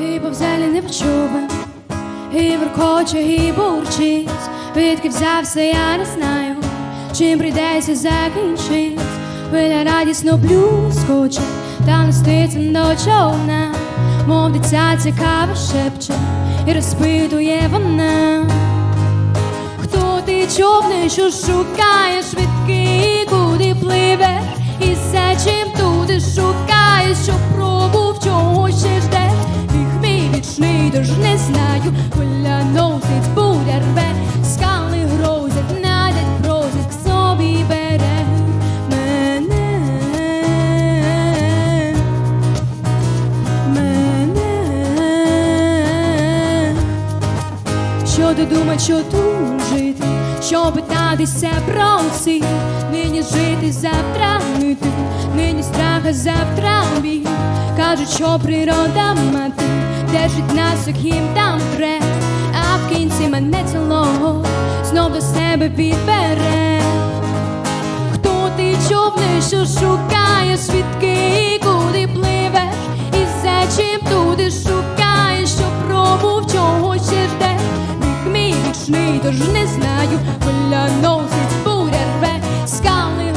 І повзелі не почув, і воркоче, і бурчить, Відки взявся, я не знаю, чим прийдеться закінчить. Хвиля радісно блюскоче, та неститься до човна, мов дитя цікаво шепче, і розпитує вона. Хто ти човне, що шукаєш? Швидкий, куди пливеш, і за чим туди шукаєш, що пробув, що ти думать, що тут жити, що питатися про всіх, нині жити, завтра нити, нині страх, а завтра бій. Кажуть, що природа мати, держить нас, їм там тре, а в кінці мене цілого знов до себе підбере. Хто ти човне, що шукаєш свідки, Вічний, тож не знаю, хвиля носить, буря рве, скали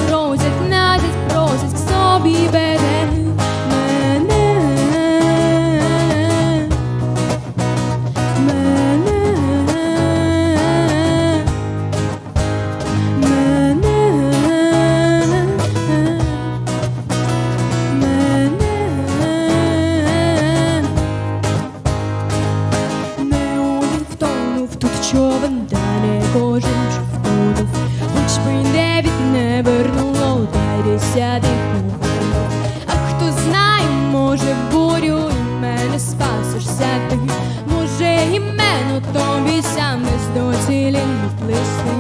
А хто знає, може бурю і мене спасишся ти, може іменно тобі сам не здоцілі плисти.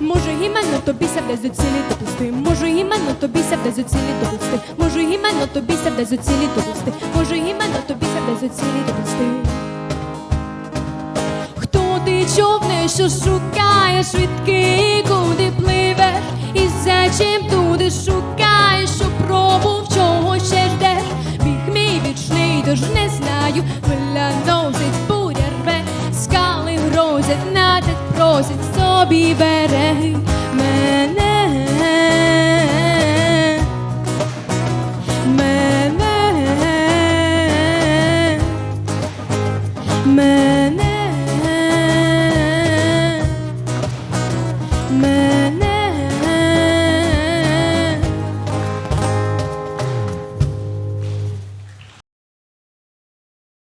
Може іменно тобі себе з цілі допусти, може іменно тобі себе з цілі допусти, може іменно тобі себе з цілі допусти, може іменно тобі себе з цілі допусти. Ти човни, що шукаєш швидкий, куди пливеш, і за чим туди шукаєш, що пробув, чого ще ждеш, біг мій вічний, тож не знаю, хвиля носить, буря рве, скали грозять, натяк просять собі береги